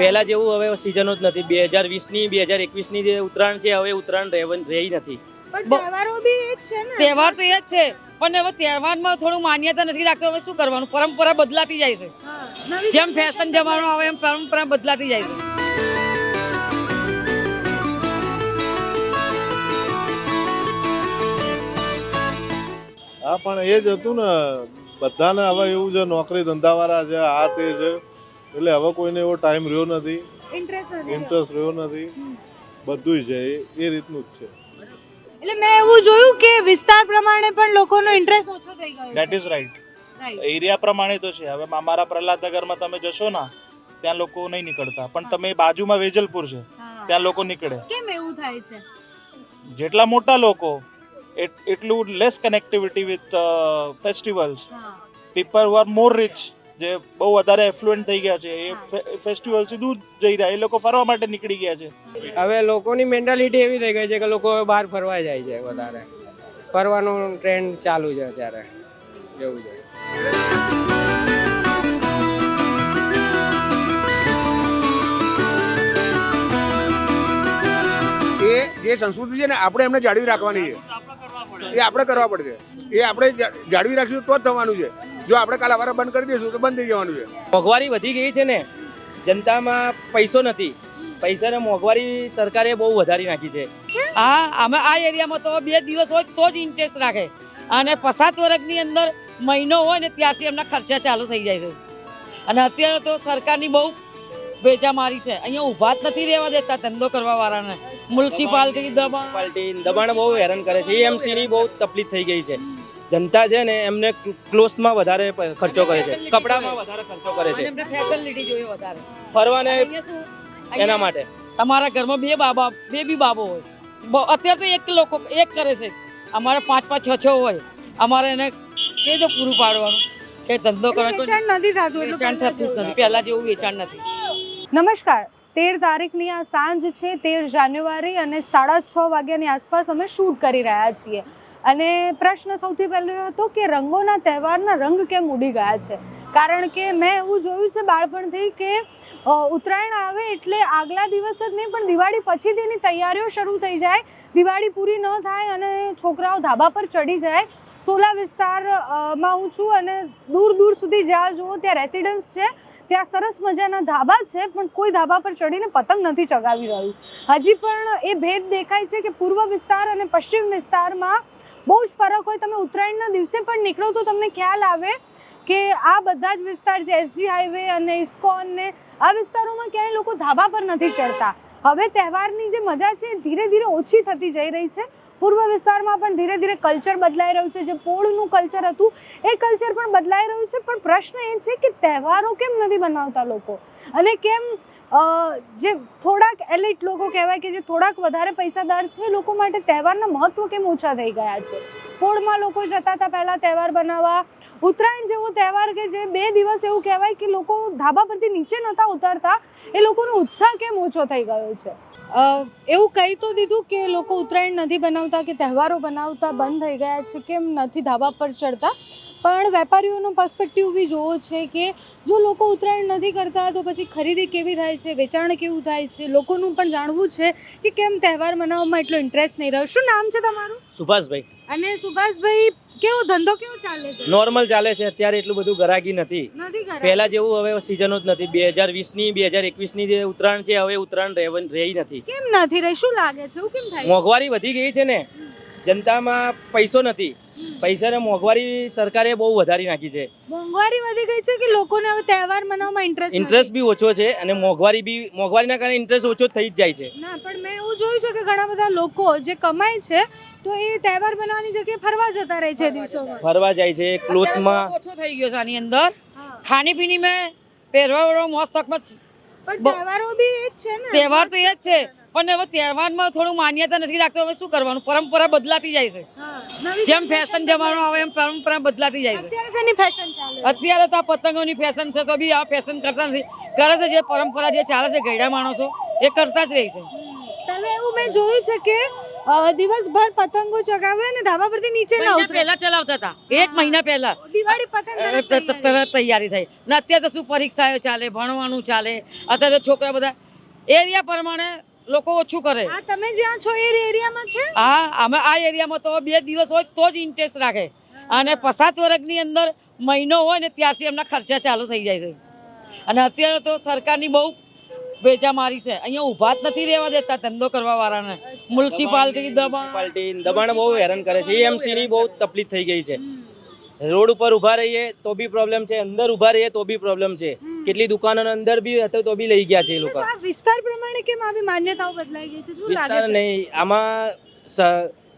પહેલા જેવું હવે સિઝનો જ નથી. બે હજાર વીસની બે હજાર એકવીસની જે ઉત્તરાયણ છે હવે ઉત્તરાયણ રહી નથી. તહેવાર તો એ જ છે પણ હવે તહેવારમાં થોડું માન્યતા નથી રાખતો. હવે શું કરવાનું? પરંપરા બદલાતી જાય છે. જેમ ફેશન જમાનો આવે એમ પરંપરા બદલાતી જાય છે. હા પણ એ જ હતું ને બધાને હવે એવું છે નોકરી ધંધાવાળા છે આ તે છે. એટલે હવે કોઈને એવો ટાઈમ રહ્યો નથી. ઇન્ટરેસ્ટ રહ્યો નથી. બધુંય છે એ એ રીતનું જ છે. એટલે મેં એવું જોયું કે વિસ્તાર પ્રમાણે પણ લોકોનો ઇન્ટરેસ્ટ ઓછો થઈ ગયો ધેટ ઇઝ રાઈટ એરિયા પ્રમાણે તો છે. હવે અમારા પ્રહલાદ નગરમાં તમે જશો ને ત્યાં લોકો નહીં નીકળતા. પણ તમે બાજુમાં વેજલપુર છે ત્યાં લોકો નીકળે. કેમ એવું થાય છે? જેટલા મોટા લોકો એટલું less connectivity with festivals. People who. Are more rich જે બહુ વધારે એફ્લુએન્ટ થઈ ગયા છે એ ફેસ્ટિવલથી દૂર જઈ રહ્યા એ લોકો ફરવા માટે નીકળી ગયા છે. હવે લોકોની મેન્ટાલિટી એવી થઈ ગઈ છે કે લોકો બહાર ફરવા જાય છે વધારે. ફરવાનું ટ્રેન્ડ ચાલુ છે અત્યારે. એવું છે. એ જે સંસ્કૃતિ છે ને આપણે એમને જાળવી રાખવાની છે. એ આપણે કરવા પડશે. એ આપણે જાળવી રાખીશું તો જ થવાનું છે. જો આપણે કાલે અવારે બંધ કરી દઈશું તો બંધ થઈ જવાનું છે. મોંઘવારી વધી ગઈ છે ને જનતામાં પૈસો નથી. પૈસાને મોંઘવારી સરકારે બહુ વધારી નાખી છે. હા અમે આ એરિયામાં તો બે દિવસ હોય તો જ ઇન્ટરેસ્ટ રાખે. અને પસાત વર્ગની અંદર મહિનો હોય ને ત્યારથી એમના ખર્ચા ચાલુ થઈ જાય છે. અને અત્યારે તો સરકારની બહુ ભેજા મારી છે. અહીંયા ઊભા જ નથી રહેવા દેતા ધંધો કરવા વાળાને મ્યુનિસિપાલિટી દબાણ. દબાણ બહુ હેરાન કરે છે. એમસીની બહુ તકલીફ થઈ ગઈ છે. જનતા છે ને એમને ક્લોથમાં વધારે ખર્ચો કરે છે કપડામાં વધારે ખર્ચો કરે છે. એમને ફેસિલિટી જોઈએ વધારે. ફરવાને એના માટે. તમારા ઘરમાં બે બાબા બે બી બાબો હોય. બ- અત્યારે તો એક લોકો એક કરે છે. અમારે પાંચ પાંચ છ છ હોય. અમારે એને કે રીતે પૂરું પાડવાનું? કે ધંધો કરવાનો? વેચાણ નથી થતું વેચાણ થતું નથી. પહેલા જેવું વેચાણ નથી. નમસ્કાર. તેર તારીખની આ સાંજ છે તેર જાન્યુઆરી અને સાડા છ વાગ્યાની આસપાસ અમે શૂટ કરી રહ્યા છીએ. અને પ્રશ્ન સૌથી પહેલો હતો કે રંગોના તહેવારના રંગ કેમ ઉડી ગયા છે? કારણ કે મેં એવું જોયું છે બાળપણથી કે ઉત્તરાયણ આવે એટલે આગલા દિવસ જ નહીં, પણ દિવાળી પછી તેની તૈયારીઓ શરૂ થઈ જાય. દિવાળી પૂરી ન થાય અને છોકરાઓ ધાબા પર ચડી જાય. સોલા વિસ્તારમાં હું છું અને દૂર દૂર સુધી જ્યાં જુઓ ત્યાં રેસિડન્સ છે. ત્યાં સરસ મજાના ધાબા છે, પણ કોઈ ધાબા પર ચડીને પતંગ નથી ચગાવી રહ્યું. હજી પણ એ ભેદ દેખાય છે કે પૂર્વ વિસ્તાર અને પશ્ચિમ વિસ્તારમાં બહુ જ ફરક હોય. તમે ઉત્તરાયણના દિવસે પણ નીકળો તો તમને ખ્યાલ આવે કે આ બધા જ વિસ્તાર છે, એસજી હાઈવે અને ઇસ્કોન ને આ વિસ્તારોમાં ક્યાંય લોકો ધાબા પર નથી ચડતા. હવે તહેવારની જે મજા છે, ધીરે ધીરે ઓછી થતી જઈ રહી છે. પૂર્વ વિસ્તારમાં પણ ધીરે ધીરે કલ્ચર બદલાઈ રહ્યું છે. જે પોળનું કલ્ચર હતું, એ કલ્ચર પણ બદલાઈ રહ્યું છે. પણ પ્રશ્ન એ છે કે તહેવારો કેમ નથી બનાવતા લોકો? અને કેમ જે થોડાક એલિટ લોકો કહેવાય કે જે થોડાક વધારે પૈસાદાર છે લોકો માટે તહેવારના મહત્ત્વ કેમ ઓછા થઈ ગયા છે? પોળમાં લોકો જતા હતા પહેલાં તહેવાર બનાવવા ઉત્તરાયણ જેવો તહેવાર કે જે બે દિવસ એવું કહેવાય કે લોકો ધાબા પરથી નીચે નહોતા ઉતરતા એ લોકોનો ઉત્સાહ કેમ ઓછો થઈ ગયો છે? એવું કહી તો દીધું કે લોકો ઉત્તરાયણ નથી બનાવતા કે તહેવારો બનાવતા બંધ થઈ ગયા છે કેમ નથી ધાબા પર ચડતા? પણ વેપારીઓનો પર્સપેક્ટિવ બી જોવો છે કે જો લોકો ઉત્તરાયણ નથી કરતા તો પછી ખરીદી કેવી થાય છે વેચાણ કેવું થાય છે? લોકોનું પણ જાણવું છે કે કેમ તહેવાર મનાવવામાં એટલો ઇન્ટરેસ્ટ નહીં રહ્યો. શું નામ છે તમારું? સુભાષભાઈ. અને સુભાષભાઈ કેવો ધંધો કેવો ચાલે છે? નોર્મલ ચાલે છે અત્યારે એટલું બધું ગરાગી નથી. પહેલા જેવું હવે સિઝનો જ નથી. બે હજાર વીસની બે હજાર એકવીસની જે ઉત્તરાયણ છે હવે ઉત્તરાયણ રહી નથી. કેમ નથી રહી? શું લાગે છે? કેમ થાય મોંઘવારી વધી ગઈ છે ને. જનતામાં પૈસો નથી. પૈસાને મોંઘવારી સરકારે બહુ વધારી નાખી છે. મોંઘવારી વધી ગઈ છે કે લોકોને હવે તહેવાર મનાવવામાં ઇન્ટરેસ્ટ ઇન્ટરેસ્ટ બી ઓછો છે અને મોંઘવારી બી મોંઘવારીના કારણે ઇન્ટરેસ્ટ ઓછો થઈ જ જાય છે. ના પણ મેં એવું જોયું છે કે ઘણા બધા લોકો જે કમાય છે તો એ તહેવાર બનાવવાની જગ્યાએ ફરવા જતા રહે છે દિવસોમાં ફરવા જાય છે ક્લોથમાં ઓછો થઈ ગયો છે આની અંદર. ખાણી પીણી મેં પહેરવા મોજ શોખમાં પણ તહેવારો બી એ જ છે ને. તહેવાર તો એ જ છે. પણ હવે તહેવારમાં થોડું માન્યતા નથી રાખતો. હવે શું કરવાનું? પરંપરા બદલાતી જાય છે. જેમ ફેશન જમાનો આવે એમ પરંપરા બદલાતી જાય છે. અત્યારે ફેશન અત્યારે તો આ પતંગોની ફેશન છે તો બી આ ફેશન કરતા નથી. કરે છે જે પરંપરા જે ચાલે છે ગયડા માણસો એ કરતા જ રહી છે. પહેલા એવું મેં જોયું છે કે દિવસભર પતંગો ચગાવે અને ધાબા પરથી નીચે ના ઉતરે. પહેલા ચલાવતા હતા. એક મહિના પહેલા. દિવાળી પતંગ. તરત તૈયારી થઈ. ને અત્યારે તો શું પરીક્ષાઓ ચાલે ભણવાનું ચાલે. અત્યારે તો છોકરા બધા એરિયા પ્રમાણે લોકો ઓછું કરે. આ તમે જ્યાં છો એ એરિયામાં છે? હા અમે આ એરિયામાં તો બે દિવસ હોય તો જ ઇન્ટરેસ્ટ રાખે. અને પસાત વર્ગની અંદર મહિનો હોય ને ત્યારથી એમના ખર્ચા ચાલુ થઈ જાય છે. અને અત્યારે તો સરકારની બહુ ભેજા મારી છે. અહીંયા ઊભા જ નથી રહેવા દેતા ધંધો કરવા વાળાને મ્યુનિસિપાલિટી દબાણ. દબાણ બહુ હેરાન કરે છે. એમસીની બહુ તકલીફ થઈ ગઈ છે. રોડ ઉપર ઊભા રહીએ તો બી પ્રોબ્લેમ છે અંદર ઊભા રહીએ તો બી પ્રોબ્લેમ છે. કેટલી દુકાનો અંદર બી હતો તો બી લઈ ગયા છે એ લોકો. વિસ્તાર પ્રમાણે કેમ આવી માન્યતાઓ બદલાઈ ગઈ છે? શું લાગે વિસ્તાર છે? નહીં આમાં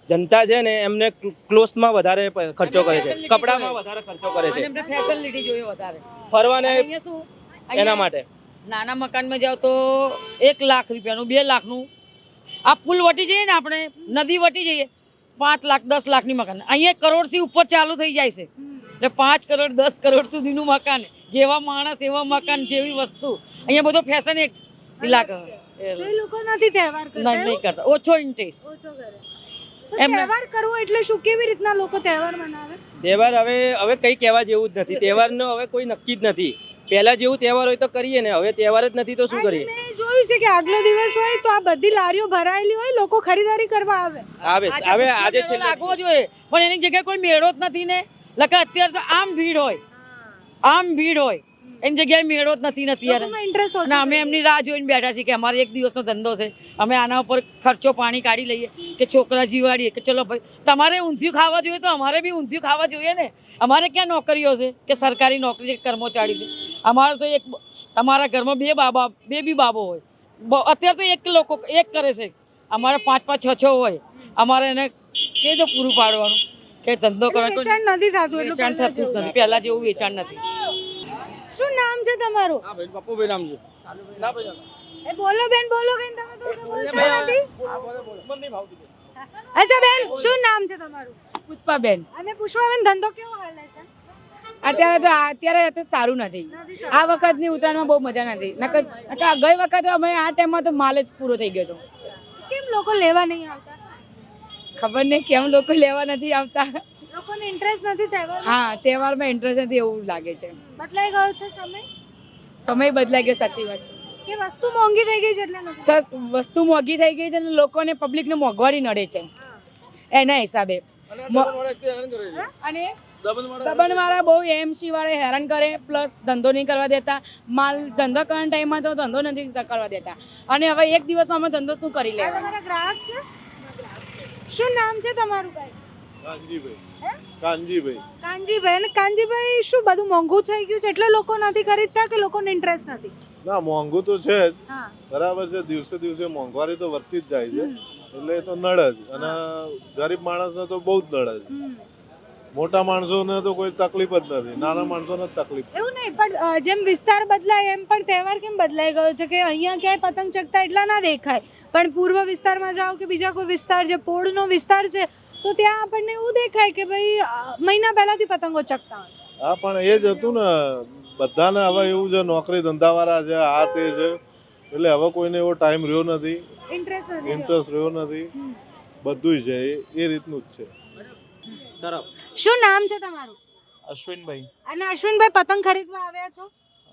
જનતા છે ને એમને ક્લોથમાં વધારે ખર્ચો કરે છે. કપડામાં. વધારે ખર્ચો કરે છે. એમને ફેસિલિટી જોઈએ વધારે. ફરવાને શું? એના માટે. નાના મકાનમાં જાઓ તો એક લાખ રૂપિયાનું બે લાખનું આ પુલ વટી જઈએ ને આપણે નદી વટી જઈએ પાંચ લાખ દસ લાખની મકાન. અહીંયા કરોડથી ઉપર ચાલુ થઈ જાય છે. એટલે પાંચ કરોડ દસ કરોડ સુધીનું મકાન જેવા માણસ એવા મકાન જેવી વસ્તુ. અહીંયા બધો ફેશન એક ઇલાકો તહેવાર નહીં નહીં કરતા. ઓછો ઇન્ટરેસ્ટ તો તહેવાર કરવો એટલે શું? કેવી રીતના લોકો તહેવાર મનાવે? તહેવાર હવે હવે કંઈ કહેવા જેવું જ નથી. તહેવારનો હવે કોઈ નક્કી જ નથી. પહેલા જેવું તહેવાર હોય તો કરીએ ને. હવે તહેવાર જ નથી તો શું કરીએ? જોયું છે કે આગલો દિવસ હોય તો આ બધી લારીઓ ભરાયેલી હોય લોકો ખરીદારી કરવા આવે. આવે હવે આજે છે લાગવો જોઈએ પણ એની જગ્યાએ કોઈ મેળો જ નથી ને. લખા અત્યારે તો આમ ભીડ હોય. આમ ભીડ હોય. એની જગ્યાએ મેળો જ નથી ને અત્યારે. ઇન્ટરેસ્ટ અને અમે એમની રાહ જોઈને બેઠા છીએ કે અમારે એક દિવસનો ધંધો છે. અમે આના ઉપર ખર્ચો પાણી કાઢી લઈએ કે છોકરા જીવાડીએ કે ચલો ભાઈ તમારે ઊંધિયું ખાવા જોઈએ તો અમારે બી ઊંધિયું ખાવા જોઈએ ને. અમારે ક્યાં નોકરીઓ છે કે સરકારી નોકરી છે કર્મચારી છે? અમારે તો એક તમારા ઘરમાં બે બાબા બે બી બાબો હોય. અત્યારે તો એક લોકો એક કરે છે. અમારે પાંચ પાંચ છ છ હોય. અમારે એને કે જો પૂરું પાડવાનું? કે ધંધો કરવાનો વેચાણ નથી થતું એટલું વેચાણ થતું જ. નથી. પહેલા જેવું વેચાણ નથી. શું નામ છે તમારું? પપ્પુભાઈ નામ છે. એ બોલો બેન બોલો કે તમે તો બોલતા નથી. અચ્છા બેન શું નામ છે તમારું? પુષ્પાબેન. અને પુષ્પાબેન ધંધો કેવો હાલે છે? અત્યારે તો અત્યારે તો સારું નથી. આ વખતની ઉત્તરાયણમાં બહુ મજા નથી. નકર ગઈ વખતે અમે આ ટાઈમમાં તો માલ જ પૂરો થઈ ગયો હતો. કેમ લોકો લેવા નહીં આવતા? ખબર નહીં કેમ લોકો લેવા નથી આવતા. લોકોને ઇન્ટરેસ્ટ નથી તહેવાર હા તહેવારમાં ઇન્ટરેસ્ટ નથી એવું લાગે છે. બદલાઈ ગયો છે સમય? સમય બદલાઈ ગયો સાચી વાત છે. કે વસ્તુ મોંઘી થઈ ગઈ છે એટલે સસ વસ્તુ મોંઘી થઈ ગઈ છે અને લોકોને પબ્લિકને મોંઘવારી નડે છે. એના હિસાબે. અને દબણવાળા બહુ એમસી વાળા હેરાન કરે પ્લસ ધંધો નહીં કરવા દેતા. માલ ધંધો કરવાના ટાઈમમાં તો ધંધો નથી કરવા દેતા. અને હવે એક દિવસમાં અમે ધંધો શું કરી લે લેવા તમારા ગ્રાહક છે? શું નામ છે તમારું કાંજીભાઈ કાનજીભાઈ. કાંજીભાઈ કાંજીભાઈ અને કાનજીભાઈ શું બધું મોંઘું થઈ ગયું છે? એટલે લોકો નથી ખરીદતા કે લોકોને ઇન્ટરેસ્ટ નથી? ના મોંઘું તો છે જ. બરાબર છે દિવસે દિવસે મોંઘવારી તો વધતી જ જાય છે. એટલે એ તો નડે જ. અને ગરીબ માણસને તો બહુ જ નડે છે હમ. મોટા માણસોને તો કોઈ તકલીફ જ નથી નાના માણસોને જ તકલીફ એવું નહીં પણ જેમ વિસ્તાર બદલાય એમ પણ તહેવાર કેમ બદલાઈ ગયો છે કે અહીંયા ક્યાંય પતંગ ચગતા એટલા ના દેખાય? પણ પૂર્વ વિસ્તારમાં જાઓ કે બીજા કોઈ વિસ્તાર જે પોળનો વિસ્તાર છે તો ત્યાં આપણને એવું દેખાય કે ભાઈ મહિના પહેલાથી પતંગો ચગતા હા પણ એ જ હતું ને બધાને હવે એવું છે નોકરી ધંધાવાળા છે આ તે છે એટલે હવે કોઈને એવો ટાઈમ રહ્યો નથી. ઇન્ટરેસ્ટ રહ્યો. નથી. બધુંય બધું છે એ- એ રીતનું જ છે. શું નામ છે તમારું? અશ્વિનભાઈ. અને અશ્વિનભાઈ પતંગ ખરીદવા આવ્યા છો?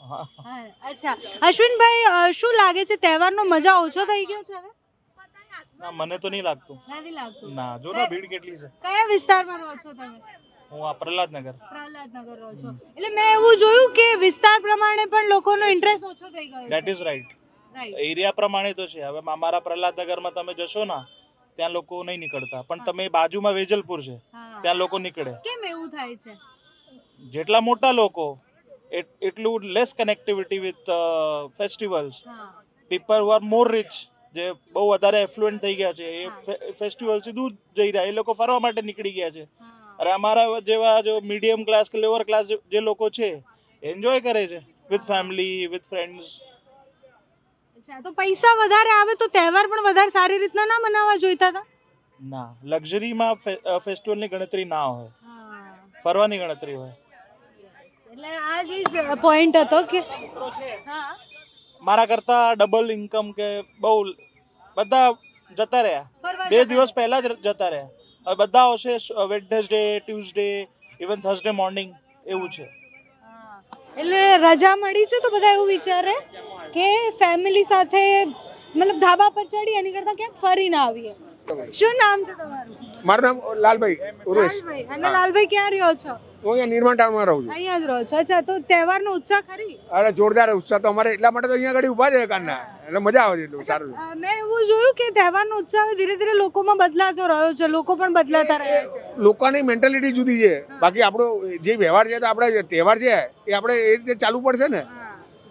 હા. હા, અચ્છા. અશ્વિનભાઈ શું લાગે છે તહેવારનો મજા ઓછો થઈ ગયો છે હવે? ના મને તો નહીં લાગતું. નથી લાગતું. ના જો ના ભીડ કેટલી છે. કયા વિસ્તારમાં રહો છો તમે? હું આ પ્રહલાદનગર. પ્રહલાદનગર રહો છો. એટલે મેં એવું જોયું કે વિસ્તાર પ્રમાણે પણ લોકોનો ઇન્ટરેસ્ટ ઓછો થઈ ગયો છે. ઇઝ રાઈટ રાઈટ એરિયા પ્રમાણે તો છે. હવે અમારા પ્રહલાદનગરમાં તમે જશો ને ત્યાં લોકો નહીં નીકળતા. પણ તમે બાજુમાં વેજલપુર છે ત્યાં લોકો નીકળે. કેમ એવું થાય છે? જેટલા મોટા લોકો એટલું less connectivity with festivals people who. Are more rich જે બહુ વધારે એફ્લુએન્ટ થઈ ગયા છે એ ફેસ્ટિવલથી દૂર જઈ રહ્યા એ લોકો ફરવા માટે નીકળી ગયા છે. અરે અમારા જેવા જો મીડિયમ ક્લાસ કે લોઅર ક્લાસ જે લોકો છે એન્જોય કરે છે વિથ ફેમિલી વિથ ફ્રેન્ડ્સ અચ્છા તો પૈસા વધારે આવે તો તહેવાર પણ વધારે સારી રીતના ના મનાવવા જોઈતા હતા? ના લક્ઝરીમાં ફેસ્ટિવલની ગણતરી ના હોય. ફરવાની ગણતરી હોય. એટલે આ જે પોઈન્ટ હતો કે હા. મારા કરતા ડબલ ઇન્કમ કે બહુ બધા જતા રહ્યા. બે દિવસ પહેલા જ જતા રહ્યા. હવે બધા આવશે Wednesday Tuesday even Thursday morning એવું છે. એટલે રજા મળી છે તો બધા એવું વિચારે? કે ફેમિલી સાથે મતલબ ધાબા પર ચડી એની કરતા ક્યાંક ફરીને આવીએ. શું નામ છે તમારું? મારું નામ લાલભાઈ ઉર્વેશ. લાલભાઈ. અને લાલભાઈ ક્યાં રહ્યો છો? હું અહીંયા નિર્માણ ટાઉનમાં રહું છું. અહીંયા જ રહો છો. અચ્છા તો તહેવારનો ઉત્સાહ ખરી? અરે જોરદાર ઉત્સાહ તો અમારે એટલા માટે તો અહીંયા આગળ ઊભા છે કારના એટલે મજા આવે છે એટલું સારું મેં એવું જોયું કે તહેવારનો ઉત્સાહ ધીરે ધીરે લોકોમાં બદલાતો રહ્યો છે. લોકો પણ બદલાતા રહ્યા છે. લોકોની મેન્ટાલિટી જુદી છે. બાકી આપણો જે વ્યવહાર છે તો આપણે તહેવાર છે એ આપણે એ રીતે ચાલુ પડશે ને?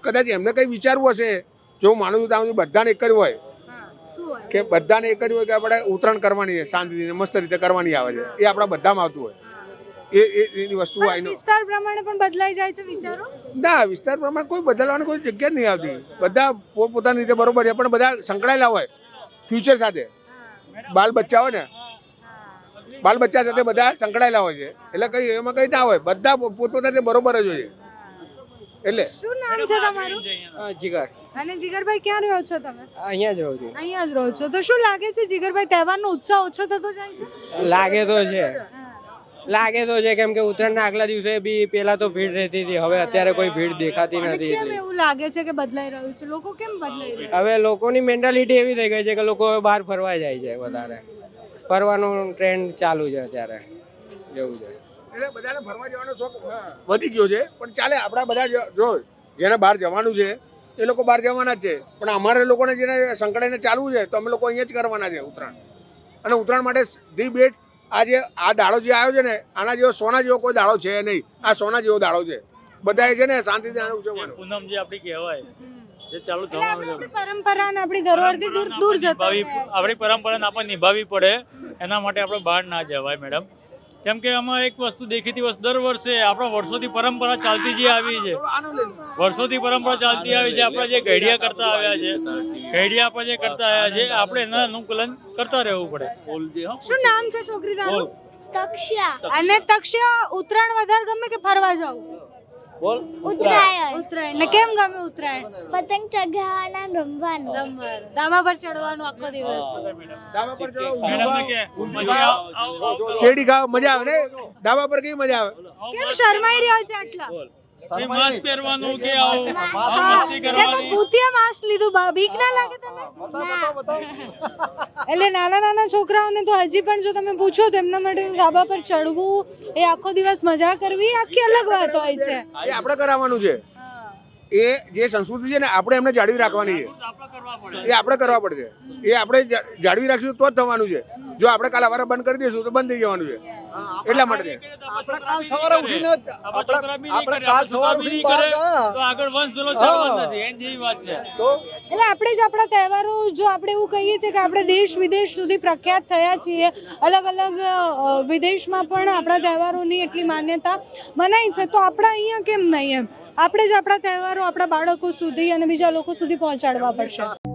કદાચ એમને કંઈ વિચારવું હશે જો હું માનું છું ત્યાં સુધી બધાને એક જ હોય? કે બધાને એક જ હોય કે આપણે ઉત્તરાયણ કરવાની છે શાંતિથી મસ્ત રીતે કરવાની આવે છે. એ આપણા બધામાં આવતું હોય. એ એ એની વસ્તુ આવીને વિસ્તાર પ્રમાણે પણ બદલાઈ જાય છે વિચારો? ના વિસ્તાર પ્રમાણે કોઈ બદલવાની કોઈ જગ્યા જ નહીં આવતી. બધા પોતપોતાની રીતે બરોબર છે પણ બધા સંકળાયેલા હોય ફ્યુચર સાથે. બાલ બચ્ચા હોય ને. બાલ બચ્ચા સાથે બધા સંકળાયેલા હોય છે. એટલે કઈ એમાં કઈ ના હોય. બધા પોતપોતાની રીતે બરોબર જ હોય છે. એટલે શું નામ છે તમારું? જીગર. અને જીગરભાઈ ક્યાં રહ્યો છો તમે? અહીંયા જ રહો છું. અહીંયા જ રહો છો. તો શું લાગે છે જીગરભાઈ તહેવારનો ઉત્સાહ ઓછો થતો જાય છે? લાગે તો છે. લાગે તો છે કેમ કે ઉત્તરાયણના આગલા દિવસે બી પેલા તો ભીડ રહેતી હતી હવે અત્યારે કોઈ ભીડ દેખાતી નથી એટલે. એવું લાગે છે કે બદલાઈ રહ્યું છે? લોકો કેમ બદલાઈ રહ્યા હવે લોકોની મેન્ટાલિટી એવી થઈ ગઈ છે કે લોકો બહાર ફરવા જાય છે વધારે. ફરવાનું ટ્રેન્ડ ચાલુ છે અત્યારે. એવું છે. એટલે બધાને ફરવા જવાનો શોખ વધી ગયો છે. પણ ચાલે આપણા બધા જો જેને બહાર જવાનું છે એ લોકો બહાર જવાના જ છે. પણ અમારે લોકોને જેને સંકળાઈને ચાલવું છે તો અમે લોકો અહીંયા જ કરવાના છે ઉત્તરાયણ. અને ઉત્તરાયણ માટે ધી બેટ આ જે આ દાડો જે આવ્યો છે ને આના જેવો સોના જેવો કોઈ દાડો છે નહીં. આ સોના જેવો દાડો છે. બધાએ છે ને શાંતિથી આને ઉજવવાનો પૂનમ જે આપણી કહેવાય જે ચાલુ થવાનું આપણી પરંપરા આપણી ધરોહરથી દૂર દૂર જતા નિભાવી રહ્યા છે. આપણી પરંપરાને આપણે નિભાવવી પડે. એના માટે આપણે બહાર ના જવાય મેડમ. કેમ કે આમાં એક વસ્તુ દેખીતી વસ્તુ દર વર્ષે આપણા વર્ષોથી પરંપરા ચાલતી જે આવી છે વર્ષોથી પરંપરા ચાલતી આવી છે આપણે જે ઘડિયા કરતા આવ્યા છે ઘડિયા આપણે જે કરતા આવ્યા છે આપણે એના અનુકૂલન કરતા રહેવું પડે. શું નામ છે છોકરી તારું? તક્ષા અને તક્ષ્યા ઉત્તરાયણ વધારે ગમે કે ફરવા જવું? બોલ. ઉત્તરાયણ. ઉત્તરાયણ. ને કેમ ગમે ઉત્તરાયણ? પતંગ ચગાવવાના રમવાનું. રમવાનું. ધાબા પર ચડવાનું આખો દિવસ. ધાબા પર ચડો, આવ- શેરડી ખાવ મજા આવે ને? ધાબા પર કેવી મજા આવે? કેમ શરમાઈ રહ્યા છે આટલા? માસ્ક પહેરવાનું કે આવું? મસ્તી કરવાની? ભૂતિયા માસ્ક લીધું બીક ના લાગે તમને એટલે નાના નાના છોકરાઓને તો હજી પણ જો તમે પૂછો તો એમના માટે ધાબા પર ચડવું એ આખો દિવસ મજા કરવી આખી અલગ વાત હોય છે. એ આપણે કરાવવાનું છે. એ જે સંસ્કૃતિ છે ને આપણે એમને જાળવી રાખવાની છે. આપણે કરવા પડે. એ આપણે કરવા પડશે એ આપણે જાળવી રાખશું તો જ થવાનું છે. જો આપણે કાલ સવારે બંધ કરી દઈશું તો બંધ થઈ જવાનું છે. એટલા માટે. આપણે કાલ સવારે ઉઠીને આપણે કાલ સવારે ઉઠીને કરે. તો આગળ વંશ ચલો ચાલવા નથી એની જેવી વાત છે. એટલે આપણે જ આપણા તહેવારો જો આપણે એવું કહીએ છીએ કે આપણે દેશ વિદેશ સુધી પ્રખ્યાત થયા છીએ અલગ અલગ વિદેશમાં પણ આપણા તહેવારોની એટલી માન્યતા મનાય છે. તો આપણા અહીંયા કેમ નહીં એમ? આપણે જ આપણા તહેવારો આપણા બાળકો સુધી અને બીજા લોકો સુધી પહોંચાડવા પડશે.